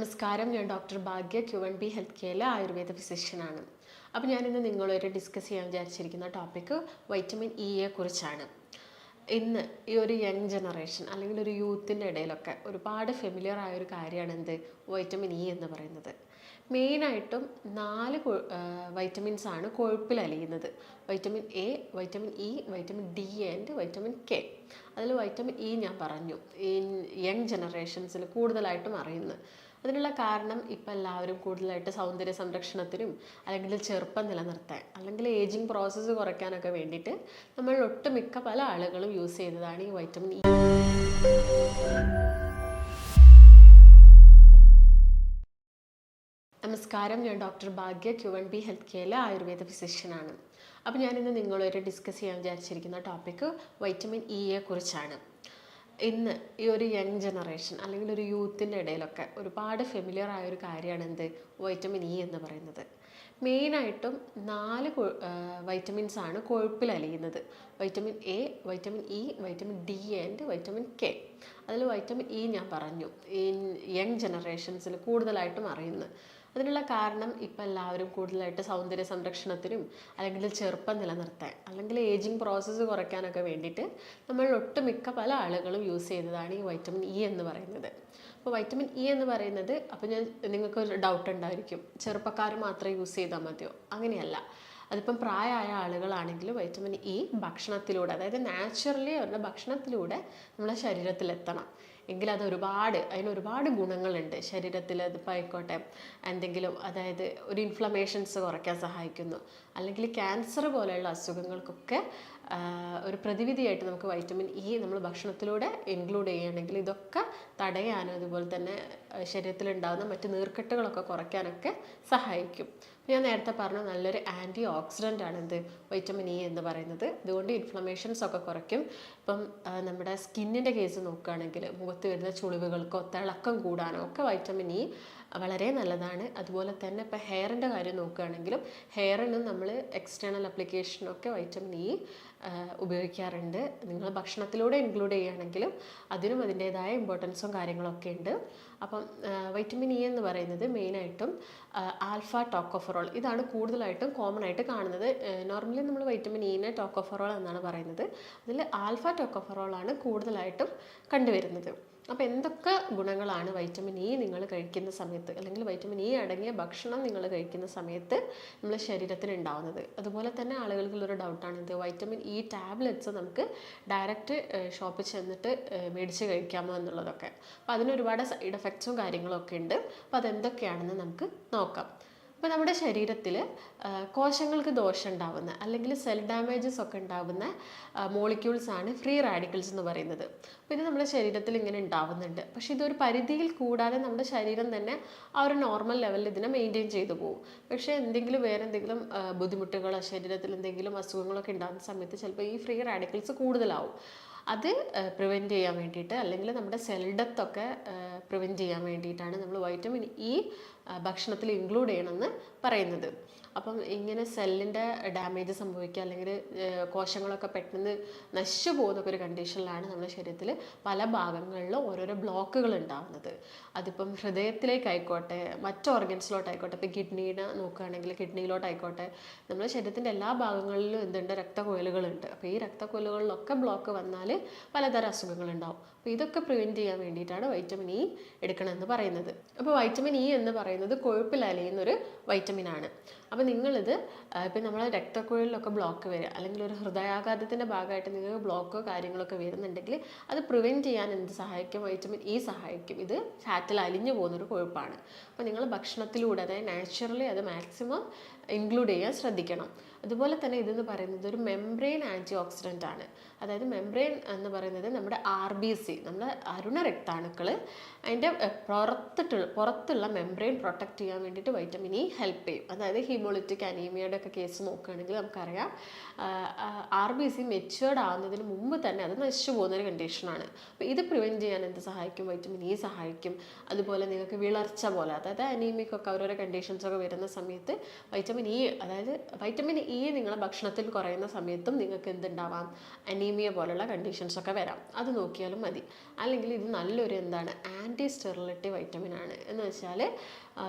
നമസ്കാരം. ഞാൻ doctor Bhagya Q N B health കെയറിലെ Ayurveda ഫിസിഷ്യനാണ്. അപ്പോൾ ഞാനിന്ന് നിങ്ങളൊരു ഡിസ്കസ് ചെയ്യാൻ വിചാരിച്ചിരിക്കുന്ന ടോപ്പിക്ക് വൈറ്റമിൻ ഇയെ കുറിച്ചാണ്. ഇന്ന് ഈ ഒരു യങ് ജനറേഷൻ അല്ലെങ്കിൽ ഒരു യൂത്തിന്റെ ഇടയിലൊക്കെ ഒരുപാട് ഫെമിലിയർ ആയ ഒരു കാര്യമാണ് എന്ത്? വൈറ്റമിൻ ഇ എന്ന് പറയുന്നത്. മെയിനായിട്ടും നാല് വൈറ്റമിൻസ് ആണ് കൊഴുപ്പിൽ അലിയുന്നത്. Vitamin A vitamin E vitamin D and vitamin K അതിൽ വൈറ്റമിൻ ഇ ഞാൻ പറഞ്ഞു. ഈ യങ് ജനറേഷൻസിൽ കൂടുതലായിട്ടും അറിയുന്നത്. അതിനുള്ള കാരണം ഇപ്പം എല്ലാവരും കൂടുതലായിട്ട് സൗന്ദര്യ സംരക്ഷണത്തിനും അല്ലെങ്കിൽ ചെറുപ്പം നിലനിർത്താൻ അല്ലെങ്കിൽ ഏജിങ് പ്രോസസ്സ് കുറയ്ക്കാനൊക്കെ വേണ്ടിയിട്ട് നമ്മൾ ഒട്ടുമിക്ക പല ആളുകളും യൂസ് ചെയ്തതാണ് ഈ വൈറ്റമിൻ ഇ നമസ്കാരം. ഞാൻ doctor Bhagya Q N B health കെയറിലെ Ayurveda ഫിസിഷ്യനാണ് അപ്പോൾ ഞാനിന്ന് നിങ്ങളൊരു ഡിസ്കസ് ചെയ്യാൻ വിചാരിച്ചിരിക്കുന്ന ടോപ്പിക്ക് വൈറ്റമിൻ ഇയെ കുറിച്ചാണ് ഇന്ന് ഈ ഒരു യങ് ജനറേഷൻ അല്ലെങ്കിൽ ഒരു യൂത്തിന്റെ ഇടയിലൊക്കെ ഒരുപാട് ഫെമിലിയർ ആയ ഒരു കാര്യമാണ് എന്ത്? വൈറ്റമിൻ ഇ എന്ന് പറയുന്നത്. മെയിനായിട്ടും നാല് വൈറ്റമിൻസ് ആണ് കൊഴുപ്പിൽ അലിയുന്നത്. Vitamin A vitamin E vitamin D and vitamin K അതിൽ വൈറ്റമിൻ ഇ ഞാൻ പറഞ്ഞു. ഈ യങ് ജനറേഷൻസിൽ കൂടുതലായിട്ടും അറിയുന്നത്. അതിനുള്ള കാരണം ഇപ്പം എല്ലാവരും കൂടുതലായിട്ട് സൗന്ദര്യ സംരക്ഷണത്തിനും അല്ലെങ്കിൽ ചെറുപ്പം നിലനിർത്താൻ അല്ലെങ്കിൽ ഏജിങ് പ്രോസസ്സ് കുറയ്ക്കാനൊക്കെ വേണ്ടിയിട്ട് നമ്മൾ ഒട്ടുമിക്ക പല ആളുകളും യൂസ് ചെയ്തതാണ് ഈ വൈറ്റമിൻ ഇ എന്ന് പറയുന്നത്. അപ്പോൾ വൈറ്റമിൻ ഇ എന്ന് പറയുന്നത് അപ്പോൾ ഞാൻ നിങ്ങൾക്ക് ഒരു ഡൗട്ട് ഉണ്ടായിരിക്കും. ചെറുപ്പക്കാർ മാത്രമേ യൂസ് ചെയ്താൽ മതിയോ? അങ്ങനെയല്ല. അതിപ്പം പ്രായമായ ആളുകളാണെങ്കിൽ വൈറ്റമിൻ ഇ ഭക്ഷണത്തിലൂടെ അതായത് നാച്ചുറലി അവരുടെ ഭക്ഷണത്തിലൂടെ നമ്മുടെ ശരീരത്തിലെത്തണം. എങ്കിൽ അത് ഒരുപാട് അതിന് ഒരുപാട് ഗുണങ്ങളുണ്ട് ശരീരത്തിൽ അതിപ്പോൾ ആയിക്കോട്ടെ. എന്തെങ്കിലും അതായത് ഒരു ഇൻഫ്ലമേഷൻസ് കുറയ്ക്കാൻ സഹായിക്കുന്നു. അല്ലെങ്കിൽ ക്യാൻസർ പോലെയുള്ള അസുഖങ്ങൾക്കൊക്കെ ഒരു പ്രതിവിധിയായിട്ട് നമുക്ക് വൈറ്റമിൻ ഇ നമ്മൾ ഭക്ഷണത്തിലൂടെ ഇൻക്ലൂഡ് ചെയ്യുകയാണെങ്കിൽ ഇതൊക്കെ തടയാനും അതുപോലെ തന്നെ ശരീരത്തിലുണ്ടാകുന്ന മറ്റ് നീർക്കെട്ടുകളൊക്കെ കുറയ്ക്കാനൊക്കെ സഹായിക്കും. ഞാൻ നേരത്തെ പറഞ്ഞ നല്ലൊരു ആന്റി ഓക്സിഡന്റ് ആണ് എന്ത്? വൈറ്റമിൻ ഇ എന്ന് പറയുന്നത്. അതുകൊണ്ട് ഇൻഫ്ലമേഷൻസ് ഒക്കെ കുറയ്ക്കും. ഇപ്പം നമ്മുടെ സ്കിന്നിന്റെ കേസ് നോക്കുകയാണെങ്കിൽ മുഖത്ത് വരുന്ന ചുളിവുകൾക്കോ തിളക്കം കൂടാനോ ഒക്കെ വൈറ്റമിൻ ഇ വളരെ നല്ലതാണ്. അതുപോലെ തന്നെ ഇപ്പോൾ ഹെയറിന്റെ കാര്യം നോക്കുകയാണെങ്കിലും ഹെയറിന് നമ്മൾ എക്സ്റ്റേണൽ അപ്ലിക്കേഷനൊക്കെ വൈറ്റമിൻ ഇ ഉപയോഗിക്കാറുണ്ട്. നിങ്ങൾ ഭക്ഷണത്തിലൂടെ ഇൻക്ലൂഡ് ചെയ്യുകയാണെങ്കിലും അതിനും അതിന്റേതായ ഇമ്പോർട്ടൻസും കാര്യങ്ങളൊക്കെ ഉണ്ട്. അപ്പം വൈറ്റമിൻ ഇ എന്ന് പറയുന്നത് മെയിനായിട്ടും ആൽഫ ടോക്കോഫറോൾ ഇതാണ് കൂടുതലായിട്ടും കോമൺ ആയിട്ട് കാണുന്നത്. നോർമലി നമ്മൾ വൈറ്റമിൻ ഇനെ ടോക്കോഫറോൾ എന്നാണ് പറയുന്നത്. അതിൽ ആൽഫ ടോക്കോഫറോൾ ആണ് കൂടുതലായിട്ടും കണ്ടുവരുന്നത്. അപ്പോൾ എന്തൊക്കെ ഗുണങ്ങളാണ് വൈറ്റമിൻ ഇ നിങ്ങൾ കഴിക്കുന്ന സമയത്ത്? അല്ലെങ്കിൽ വൈറ്റമിൻ ഇ അടങ്ങിയ ഭക്ഷണം നിങ്ങൾ കഴിക്കുന്ന സമയത്ത് നമ്മുടെ ശരീരത്തിന് ഉണ്ടാവുന്നത്? അതുപോലെ തന്നെ ആളുകൾക്കുള്ളൊരു ഡൗട്ടാണ് ഇത് വൈറ്റമിൻ ഇ ടാബ്ലറ്റ്സ് നമുക്ക് ഡയറക്റ്റ് ഷോപ്പിൽ ചെന്നിട്ട് മേടിച്ച് കഴിക്കാമോ എന്നുള്ളതൊക്കെ. അപ്പോൾ അതിനൊരുപാട് സൈഡ് എഫക്ട്സും കാര്യങ്ങളൊക്കെ ഉണ്ട്. അപ്പോൾ അതെന്തൊക്കെയാണെന്ന് നമുക്ക് നോക്കാം. അപ്പോൾ നമ്മുടെ ശരീരത്തിൽ കോശങ്ങൾക്ക് ദോഷം ഉണ്ടാവുന്ന അല്ലെങ്കിൽ സെൽ ഡാമേജസ് ഒക്കെ ഉണ്ടാവുന്ന മോളിക്യൂൾസ് ആണ് ഫ്രീ റാഡിക്കൽസ് എന്ന് പറയുന്നത്. അപ്പോൾ ഇത് നമ്മുടെ ശരീരത്തിൽ ഇങ്ങനെ ഉണ്ടാവുന്നുണ്ട്. പക്ഷേ ഇതൊരു പരിധിയിൽ കൂടാതെ നമ്മുടെ ശരീരം തന്നെ ആ ഒരു നോർമൽ ലെവലിൽ ഇതിനെ മെയിന്റെയിൻ ചെയ്തു പോകും. പക്ഷേ എന്തെങ്കിലും വേറെ എന്തെങ്കിലും ബുദ്ധിമുട്ടുകളോ ശരീരത്തിൽ എന്തെങ്കിലും അസുഖങ്ങളൊക്കെ ഉണ്ടാകുന്ന സമയത്ത് ചിലപ്പോൾ ഈ ഫ്രീ റാഡിക്കൽസ് കൂടുതലാവും. അത് പ്രിവെന്റ് ചെയ്യാൻ വേണ്ടിയിട്ട് അല്ലെങ്കിൽ നമ്മുടെ സെൽ ഡെത്തൊക്കെ പ്രിവെന്റ് ചെയ്യാൻ വേണ്ടിയിട്ടാണ് നമ്മൾ വൈറ്റമിൻ ഇ ഭക്ഷണത്തിൽ ഇൻക്ലൂഡ് ചെയ്യണമെന്ന് പറയുന്നത്. അപ്പം ഇങ്ങനെ സെല്ലിന്റെ ഡാമേജ് സംഭവിക്കുക അല്ലെങ്കിൽ കോശങ്ങളൊക്കെ പെട്ടെന്ന് നശിച്ചു പോകുന്ന ഒരു കണ്ടീഷനിലാണ് നമ്മുടെ ശരീരത്തിൽ പല ഭാഗങ്ങളിലും ഓരോരോ ബ്ലോക്കുകൾ ഉണ്ടാകുന്നത് അതിപ്പം ഹൃദയത്തിലേക്കായിക്കോട്ടെ മറ്റ് ഓർഗൻസിലോട്ടായിക്കോട്ടെ ഇപ്പോൾ കിഡ്നീനെ നോക്കുകയാണെങ്കിൽ കിഡ്നിയിലോട്ടായിക്കോട്ടെ നമ്മുടെ ശരീരത്തിന്റെ എല്ലാ ഭാഗങ്ങളിലും എന്തുണ്ട്? രക്തക്കൊയലുകളുണ്ട്. അപ്പോൾ ഈ രക്തക്കൊയലുകളിലൊക്കെ ബ്ലോക്ക് വന്നാൽ പലതരം അസുഖങ്ങളുണ്ടാവും. അപ്പോൾ ഇതൊക്കെ പ്രിവെന്റ് ചെയ്യാൻ വേണ്ടിയിട്ടാണ് വൈറ്റമിൻ ഇ എടുക്കണമെന്ന് പറയുന്നത്. അപ്പോൾ വൈറ്റമിൻ ഇ എന്ന് പറയുന്നത് കൊഴുപ്പിൽ അലയുന്നൊരു വൈറ്റമിൻ ആണ്. അപ്പോൾ നിങ്ങളിത് ഇപ്പം നമ്മളെ രക്തക്കുഴലിലൊക്കെ ബ്ലോക്ക് വരിക അല്ലെങ്കിൽ ഒരു ഹൃദയാഘാതത്തിന്റെ ഭാഗമായിട്ട് നിങ്ങൾക്ക് ബ്ലോക്കോ കാര്യങ്ങളൊക്കെ വരുന്നുണ്ടെങ്കിൽ അത് പ്രിവെന്റ് ചെയ്യാൻ എന്ത് സഹായിക്കും? വൈറ്റമിൻ ഇ സഹായിക്കും. ഇത് ഫാറ്റിൽ അലിഞ്ഞു പോകുന്നൊരു കൊഴുപ്പാണ്. അപ്പോൾ നിങ്ങൾ ഭക്ഷണത്തിലൂടെ അതായത് നാച്ചുറലി അത് മാക്സിമം ഇൻക്ലൂഡ് ചെയ്യാൻ ശ്രദ്ധിക്കണം. അതുപോലെ തന്നെ ഇതെന്ന് പറയുന്നത് ഒരു മെംബ്രെയിൻ ആന്റി ഓക്സിഡന്റ് ആണ്. അതായത് മെംബ്രെയിൻ എന്ന് പറയുന്നത് നമ്മുടെ ആർ ബി സി നമ്മുടെ അരുണ രക്താണുക്കൾ അതിന്റെ പുറത്തിട്ടുള്ള പുറത്തുള്ള മെംബ്രെയിൻ പ്രൊട്ടക്റ്റ് ചെയ്യാൻ വേണ്ടിയിട്ട് വൈറ്റമിൻ ഇ ഹെൽപ്പ് ചെയ്യും. അതായത് ഹിമോളിറ്റിക് അനീമിയയുടെ ഒക്കെ കേസ് നോക്കുകയാണെങ്കിൽ നമുക്കറിയാം ആർ ബി സി മെച്ചുവേർഡ് ആവുന്നതിന് മുമ്പ് തന്നെ അത് നശിച്ചു പോകുന്ന ഒരു കണ്ടീഷനാണ് അപ്പോൾ ഇത് പ്രിവെന്റ് ചെയ്യാൻ എന്ത് സഹായിക്കും? വൈറ്റമിൻ ഇ സഹായിക്കും. അതുപോലെ നിങ്ങൾക്ക് വിളർച്ച പോലെ അതായത് അനീമിക്കൊക്കെ ഓരോരോ കണ്ടീഷൻസൊക്കെ വരുന്ന സമയത്ത് വൈറ്റമിൻ ഇ അതായത് വൈറ്റമിൻ ഇ നിങ്ങൾ ഭക്ഷണത്തിൽ കുറയുന്ന സമയത്തും നിങ്ങൾക്ക് എന്തുണ്ടാവാം? അനീമിയ പോലുള്ള കണ്ടീഷൻസ് ഒക്കെ വരാം. അത് നോക്കിയാലും മതി. അല്ലെങ്കിൽ ഇത് നല്ലൊരു എന്താണ്? ആന്റി സ്റ്റെറിലിറ്റി വൈറ്റമിൻ ആണ്. എന്ന് വെച്ചാൽ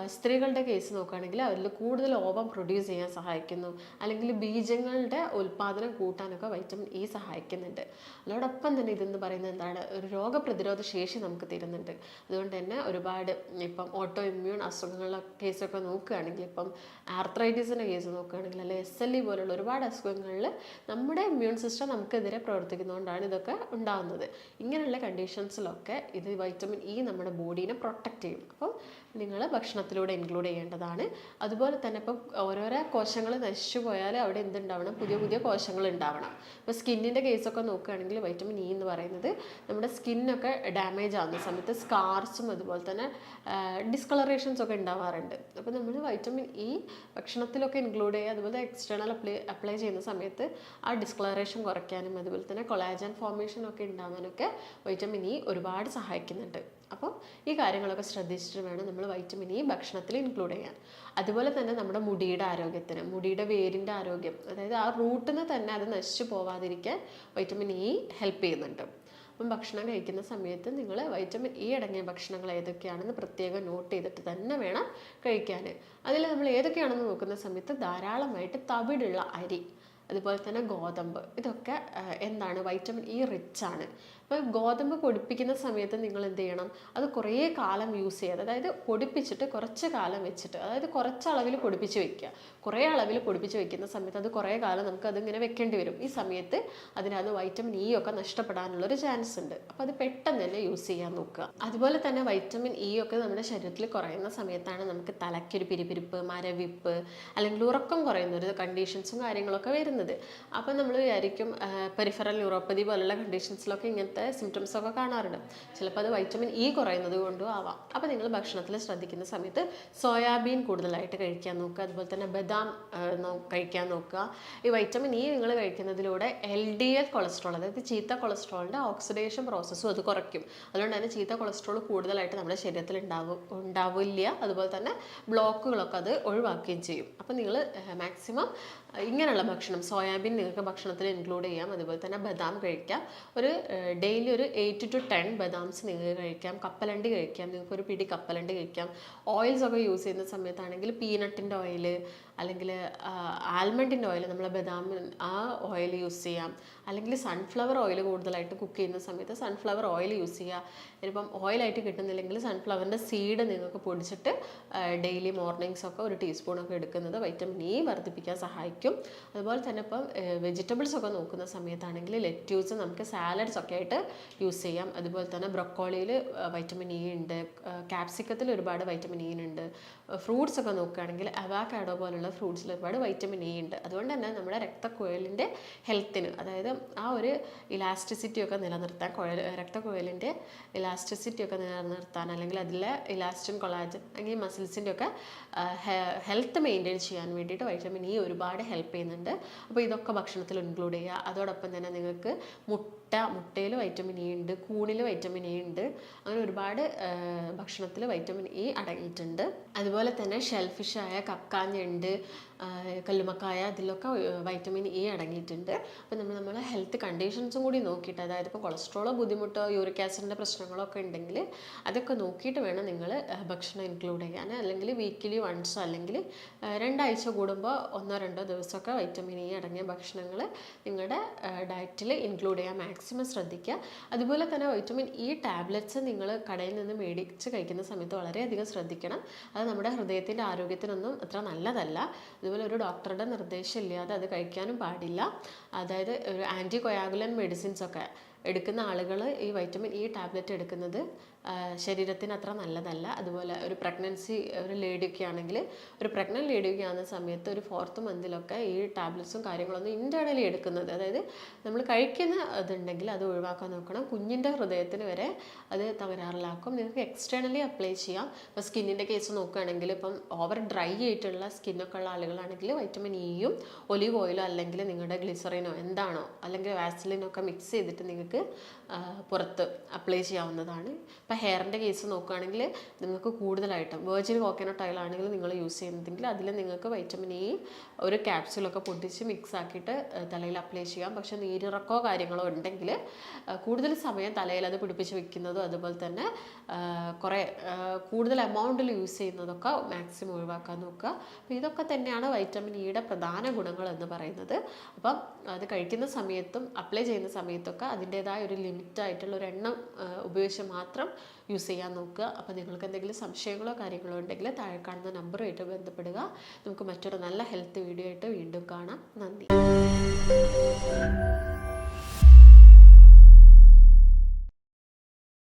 സ്ത്രീകളുടെ കേസ് നോക്കുകയാണെങ്കിൽ അവരിൽ കൂടുതൽ ഓവം പ്രൊഡ്യൂസ് ചെയ്യാൻ സഹായിക്കുന്നു. അല്ലെങ്കിൽ ബീജങ്ങളുടെ ഉൽപ്പാദനം കൂട്ടാനൊക്കെ വൈറ്റമിൻ ഇ സഹായിക്കുന്നുണ്ട്. അതോടൊപ്പം തന്നെ ഇതെന്ന് പറയുന്നത് എന്താണ്? ഒരു രോഗപ്രതിരോധ ശേഷി നമുക്ക് തരുന്നുണ്ട്. അതുകൊണ്ട് തന്നെ ഒരുപാട് ഇപ്പം ഓട്ടോ ഇമ്മ്യൂൺ അസുഖങ്ങളുടെ കേസൊക്കെ നോക്കുകയാണെങ്കിൽ ഇപ്പം ആർത്രൈറ്റിസിന്റെ കേസ് നോക്കുകയാണെങ്കിൽ അല്ലെങ്കിൽ എസ് എൽ ഇ പോലുള്ള ഒരുപാട് അസുഖങ്ങളിൽ നമ്മുടെ ഇമ്മ്യൂൺ സിസ്റ്റം നമുക്കെതിരെ പ്രവർത്തിക്കുന്നതുകൊണ്ടാണ് ഇതൊക്കെ ഉണ്ടാകുന്നത്. ഇങ്ങനെയുള്ള കണ്ടീഷൻസിലൊക്കെ ഇത് വൈറ്റമിൻ ഇ നമ്മുടെ ബോഡീനെ പ്രൊട്ടക്റ്റ് ചെയ്യും. അപ്പോൾ നിങ്ങൾ ഭക്ഷണത്തിലൂടെ ഇൻക്ലൂഡ് ചെയ്യേണ്ടതാണ്. അതുപോലെ തന്നെ ഇപ്പം ഓരോരോ കോശങ്ങൾ നശിച്ചു പോയാൽ അവിടെ എന്തുണ്ടാവണം? പുതിയ പുതിയ കോശങ്ങൾ ഉണ്ടാവണം. ഇപ്പോൾ സ്കിന്നിന്റെ കേസൊക്കെ നോക്കുകയാണെങ്കിൽ വൈറ്റമിൻ ഇ എന്ന് പറയുന്നത് നമ്മുടെ സ്കിന്നൊക്കെ ഡാമേജ് ആവുന്ന സമയത്ത് സ്കാർസും അതുപോലെ തന്നെ ഡിസ്കളറേഷൻസ് ഒക്കെ ഉണ്ടാവാറുണ്ട്. അപ്പോൾ നമ്മൾ വൈറ്റമിൻ ഇ ഭക്ഷണത്തിലൊക്കെ ഇൻക്ലൂഡ് ചെയ്യുക അതുപോലെ എക്സ്റ്റേണൽ അപ്ലൈ അപ്ലൈ ചെയ്യുന്ന സമയത്ത് ആ ഡിസ്കളറേഷൻ കുറയ്ക്കാനും അതുപോലെ തന്നെ കൊളാജൻ ഫോർമേഷൻ ഒക്കെ ഉണ്ടാവാനൊക്കെ വൈറ്റമിൻ ഇ ഒരുപാട് സഹായിക്കുന്നുണ്ട്. അപ്പോൾ ഈ കാര്യങ്ങളൊക്കെ ശ്രദ്ധിച്ചിട്ട് വേണം നമ്മൾ വൈറ്റമിൻ ഇ ഭക്ഷണത്തിൽ ഇൻക്ലൂഡ് ചെയ്യാൻ. അതുപോലെ തന്നെ നമ്മുടെ മുടിയുടെ ആരോഗ്യത്തിന് മുടിയുടെ വേരിന്റെ ആരോഗ്യം അതായത് ആ റൂട്ടിൽ നിന്ന് തന്നെ അത് നശിച്ചു പോവാതിരിക്കാൻ വൈറ്റമിൻ ഇ ഹെൽപ്പ് ചെയ്യുന്നുണ്ട്. അപ്പം ഭക്ഷണം കഴിക്കുന്ന സമയത്ത് നിങ്ങൾ വൈറ്റമിൻ ഇ അടങ്ങിയ ഭക്ഷണങ്ങൾ ഏതൊക്കെയാണെന്ന് പ്രത്യേകം നോട്ട് ചെയ്തിട്ട് തന്നെ വേണം കഴിക്കാൻ. അതിൽ നമ്മൾ ഏതൊക്കെയാണെന്ന് നോക്കുന്ന സമയത്ത് ധാരാളമായിട്ട് തവിടുള്ള അരി അതുപോലെ തന്നെ ഗോതമ്പ് ഇതൊക്കെ എന്താണ്? വൈറ്റമിൻ ഇ റിച്ച് ആണ്. അപ്പോൾ ഗോതമ്പ് പൊടിപ്പിക്കുന്ന സമയത്ത് നിങ്ങൾ എന്ത് ചെയ്യണം? അത് കുറേ കാലം യൂസ് ചെയ്യാതെ അതായത് പൊടിപ്പിച്ചിട്ട് കുറച്ച് കാലം വെച്ചിട്ട് അതായത് കുറച്ച് അളവിൽ പൊടിപ്പിച്ച് വെക്കുക. കുറേ അളവിൽ പൊടിപ്പിച്ച് വെക്കുന്ന സമയത്ത് അത് കുറേ കാലം നമുക്ക് അതിങ്ങനെ വെക്കേണ്ടി വരും. ഈ സമയത്ത് അതിനകത്ത് വൈറ്റമിൻ ഇ ഒക്കെ നഷ്ടപ്പെടാനുള്ളൊരു ചാൻസ് ഉണ്ട്. അപ്പോൾ അത് പെട്ടെന്ന് തന്നെ യൂസ് ചെയ്യാൻ നോക്കുക. അതുപോലെ തന്നെ വൈറ്റമിൻ ഇ ഒക്കെ നമ്മുടെ ശരീരത്തിൽ കുറയുന്ന സമയത്താണ് നമുക്ക് തലയ്ക്കൊരു പിരിപിരിപ്പ് മരവിപ്പ് അല്ലെങ്കിൽ ഉറക്കം കുറയുന്ന ഒരു കണ്ടീഷൻസും കാര്യങ്ങളൊക്കെ വരുന്നത്. അപ്പോൾ നമ്മൾ വിചാരിക്കും പെരിഫറൽ ന്യൂറോപ്പതി പോലുള്ള കണ്ടീഷൻസിലൊക്കെ ഇങ്ങനത്തെ സിംറ്റംസ് ഒക്കെ കാണാറുണ്ട്. ചിലപ്പോൾ അത് വൈറ്റമിൻ ഇ കുറയുന്നത് കൊണ്ടും ആവാം. അപ്പോൾ നിങ്ങൾ ഭക്ഷണത്തിൽ ശ്രദ്ധിക്കുന്ന സമയത്ത് സോയാബീൻ കൂടുതലായിട്ട് കഴിക്കാൻ നോക്കുക. അതുപോലെ തന്നെ ബദാം കഴിക്കാൻ നോക്കുക. ഈ വൈറ്റമിൻ ഇ നിങ്ങൾ കഴിക്കുന്നതിലൂടെ എൽ ഡി എൽ കൊളസ്ട്രോൾ അതായത് ചീത്ത കൊളസ്ട്രോളിന്റെ ഓക്സിഡേഷൻ പ്രോസസ്സും അത് കുറയ്ക്കും. അതുകൊണ്ട് തന്നെ ചീത്ത കൊളസ്ട്രോൾ കൂടുതലായിട്ട് നമ്മുടെ ശരീരത്തിൽ ഉണ്ടാവും ഉണ്ടാവില്ല. അതുപോലെ തന്നെ ബ്ലോക്കുകളൊക്കെ അത് ഒഴിവാക്കുകയും ചെയ്യും. അപ്പോൾ നിങ്ങൾ മാക്സിമം ഇങ്ങനെയുള്ള ഭക്ഷണം സോയാബീൻ നിങ്ങൾക്ക് ഭക്ഷണത്തിൽ ഇൻക്ലൂഡ് ചെയ്യാം. അതുപോലെ തന്നെ ബദാം കഴിക്കാം. ഒരു ഡെയിലി ഒരു എയ്റ്റ് ടു ടെൻ ബദാംസ് നിങ്ങൾക്ക് കഴിക്കാം. കപ്പലണ്ടി കഴിക്കാം. നിങ്ങൾക്ക് ഒരു പിടി കപ്പലണ്ടി കഴിക്കാം. ഓയിൽസ് ഒക്കെ യൂസ് ചെയ്യുന്ന സമയത്താണെങ്കിൽ പീനട്ടിന്റെ ഓയിൽ അല്ലെങ്കിൽ ആൽമണ്ടിന്റെ ഓയിൽ നമ്മൾ ബദാം ആ ഓയിൽ യൂസ് ചെയ്യാം. അല്ലെങ്കിൽ സൺഫ്ലവർ ഓയിൽ കൂടുതലായിട്ട് കുക്ക് ചെയ്യുന്ന സമയത്ത് സൺഫ്ലവർ ഓയിൽ യൂസ് ചെയ്യുക ഇനിയിപ്പം ഓയിലായിട്ട് കിട്ടുന്നില്ലെങ്കിൽ സൺഫ്ലവറിന്റെ സീഡ് നിങ്ങൾക്ക് പൊടിച്ചിട്ട് ഡെയിലി മോർണിംഗ്സ് ഒക്കെ ഒരു ടീസ്പൂണൊക്കെ എടുക്കുന്നത് വൈറ്റമിൻ ഇ വർദ്ധിപ്പിക്കാൻ സഹായിക്കും. അതുപോലെ തന്നെ ഇപ്പം വെജിറ്റബിൾസ് ഒക്കെ നോക്കുന്ന സമയത്താണെങ്കിൽ ലെറ്റ്യൂസ് നമുക്ക് സാലഡ്സ് ഒക്കെ ആയിട്ട് യൂസ് ചെയ്യാം. അതുപോലെ തന്നെ ബ്രൊക്കോളിയിൽ വൈറ്റമിൻ ഇ ഉണ്ട്. കാപ്സിക്കത്തിൽ ഒരുപാട് വൈറ്റമിൻ ഇ ഉണ്ട്. ഫ്രൂട്ട്സ് ഒക്കെ നോക്കുകയാണെങ്കിൽ അവാക്കാഡോ പോലുള്ള ഫ്രൂട്ട്സിൽ ഒരുപാട് വൈറ്റമിൻ ഇ ഉണ്ട്. അതുകൊണ്ട് തന്നെ നമ്മുടെ രക്തക്കുഴലിന്റെ ഹെൽത്തിന് അതായത് ആ ഒരു ഇലാസ്റ്റിസിറ്റി ഒക്കെ നിലനിർത്താൻ കുഴൽ രക്തക്കുഴലിന്റെ ഇലാസ്റ്റിസിറ്റി ഒക്കെ നിലനിർത്താൻ അല്ലെങ്കിൽ അതിലെ ഇലാസ്റ്റിൻ കൊളാജൻ അല്ലെങ്കിൽ മസിൽസിന്റെ ഒക്കെ ഹെൽത്ത് മെയിന്റെയിൻ ചെയ്യാൻ വേണ്ടിയിട്ട് വൈറ്റമിൻ ഇ ഒരുപാട് ഹെൽപ്പ് ചെയ്യുന്നുണ്ട്. അപ്പോൾ ഇതൊക്കെ ഭക്ഷണത്തിൽ ഇൻക്ലൂഡ് ചെയ്യുക. അതോടൊപ്പം തന്നെ നിങ്ങൾക്ക് മുട്ട മുട്ടയിൽ വൈറ്റമിൻ ഇ ഉണ്ട് കൂണിൽ വൈറ്റമിൻ ഇ ഉണ്ട്. അങ്ങനെ ഒരുപാട് ഭക്ഷണത്തിൽ വൈറ്റമിൻ ഇ അടങ്ങിയിട്ടുണ്ട്. അതുപോലെ തന്നെ ഷെൽഫിഷായ കക്കാഞ്ഞുണ്ട് കല്ലുമക്കായ അതിലൊക്കെ വൈറ്റമിൻ ഇ അടങ്ങിയിട്ടുണ്ട്. അപ്പോൾ നമ്മൾ നമ്മളെ ഹെൽത്ത് കണ്ടീഷൻസും കൂടി നോക്കിയിട്ട് അതായത് ഇപ്പോൾ കൊളസ്ട്രോളോ ബുദ്ധിമുട്ടോ യൂറിക് ആസിഡിന്റെ പ്രശ്നങ്ങളോ ഒക്കെ ഉണ്ടെങ്കിൽ അതൊക്കെ നോക്കിയിട്ട് വേണം നിങ്ങൾ ഭക്ഷണം ഇൻക്ലൂഡ് ചെയ്യാൻ. അല്ലെങ്കിൽ വീക്കിലി വൺസോ അല്ലെങ്കിൽ രണ്ടാഴ്ച കൂടുമ്പോൾ ഒന്നോ രണ്ടോ ദിവസമൊക്കെ വൈറ്റമിൻ ഇ അടങ്ങിയ ഭക്ഷണങ്ങൾ നിങ്ങളുടെ ഡയറ്റിൽ ഇൻക്ലൂഡ് ചെയ്യാൻ മാക്സിമം ശ്രദ്ധിക്കുക. അതുപോലെ തന്നെ വൈറ്റമിൻ ഇ ടാബ്ലറ്റ്സ് നിങ്ങൾ കടയിൽ നിന്ന് മേടിച്ച് കഴിക്കുന്ന സമയത്ത് വളരെയധികം ശ്രദ്ധിക്കണം. അത് നമ്മുടെ ഹൃദയത്തിന്റെ ആരോഗ്യത്തിനൊന്നും അത്ര നല്ലതല്ല. അതുപോലെ ഒരു ഡോക്ടറുടെ നിർദ്ദേശം ഇല്ലാതെ അത് കഴിക്കാനും പാടില്ല. അതായത് ഒരു ആന്റി കൊയാഗുലൻ മെഡിസിൻസ് ഒക്കെ എടുക്കുന്ന ആളുകൾ ഈ വൈറ്റമിൻ ഇ ടാബ്ലറ്റ് എടുക്കുന്നത് ശരീരത്തിന് അത്ര നല്ലതല്ല. അതുപോലെ ഒരു പ്രഗ്നൻസി ഒരു ലേഡിയൊക്കെ ആണെങ്കിൽ ഒരു പ്രഗ്നന്റ് ലേഡിയൊക്കെ ആകുന്ന സമയത്ത് ഒരു ഫോർത്ത് മന്തിലൊക്കെ ഈ ടാബ്ലറ്റ്സും കാര്യങ്ങളൊന്നും ഇന്റേർണലി എടുക്കുന്നത് അതായത് നമ്മൾ കഴിക്കുന്ന അതുണ്ടെങ്കിൽ അത് ഒഴിവാക്കാൻ നോക്കണം. കുഞ്ഞിന്റെ ഹൃദയത്തിന് വരെ അത് തകരാറിലാക്കും. നിങ്ങൾക്ക് എക്സ്റ്റേണലി അപ്ലൈ ചെയ്യാം. ഇപ്പോൾ സ്കിന്നിന്റെ കേസ് നോക്കുകയാണെങ്കിൽ ഇപ്പം ഓവർ ഡ്രൈ ആയിട്ടുള്ള സ്കിന്നൊക്കെ ഉള്ള ആളുകളാണെങ്കിൽ വൈറ്റമിൻ ഇയും ഒലിവ് ഓയിലോ അല്ലെങ്കിൽ നിങ്ങളുടെ ഗ്ലിസറിനോ എന്താണോ അല്ലെങ്കിൽ വാസലിനോ ഒക്കെ മിക്സ് ചെയ്തിട്ട് നിങ്ങൾക്ക് ആ, പുറത്ത് അപ്ലൈ ചെയ്യാവുന്നതാണ്. ഇപ്പോൾ ഹെയറിന്റെ കേസ് നോക്കുകയാണെങ്കിൽ നിങ്ങൾക്ക് കൂടുതലായിട്ടും വേർജിൻ കോക്കനട്ട് ഓയിൽ ആണെങ്കിൽ നിങ്ങൾ യൂസ് ചെയ്യുന്നതെങ്കിൽ അതിൽ നിങ്ങൾക്ക് വൈറ്റമിൻ ഇ ഒരു ക്യാപ്സ്യൂളൊക്കെ പൊട്ടിച്ച് മിക്സ് ആക്കിയിട്ട് തലയിൽ അപ്ലൈ ചെയ്യാം. പക്ഷേ നീരിറക്കോ കാര്യങ്ങളോ ഉണ്ടെങ്കിൽ കൂടുതൽ സമയം തലയിൽ അത് പിടിപ്പിച്ച് വെക്കുന്നതും അതുപോലെ തന്നെ കുറേ കൂടുതൽ എമൗണ്ടിൽ യൂസ് ചെയ്യുന്നതൊക്കെ മാക്സിമം ഒഴിവാക്കാൻ നോക്കുക. അപ്പോൾ ഇതൊക്കെ തന്നെയാണ് വൈറ്റമിൻ ഇയുടെ പ്രധാന ഗുണങ്ങൾ എന്ന് പറയുന്നത്. അപ്പം അത് കഴിക്കുന്ന സമയത്തും അപ്ലൈ ചെയ്യുന്ന സമയത്തൊക്കെ അതിന്റേതായ ഒരു ലിമിറ്റ് ലിമിറ്റ് ആയിട്ടുള്ള ഒരു എണ്ണം ഉപയോഗിച്ച് മാത്രം യൂസ് ചെയ്യാൻ നോക്കുക. അപ്പോൾ നിങ്ങൾക്ക് എന്തെങ്കിലും സംശയങ്ങളോ കാര്യങ്ങളോ ഉണ്ടെങ്കിൽ താഴെ കാണുന്ന നമ്പറുമായിട്ട് ബന്ധപ്പെടുക. നമുക്ക് മറ്റൊരു നല്ല ഹെൽത്ത് വീഡിയോ ആയിട്ട് വീണ്ടും കാണാം. നന്ദി.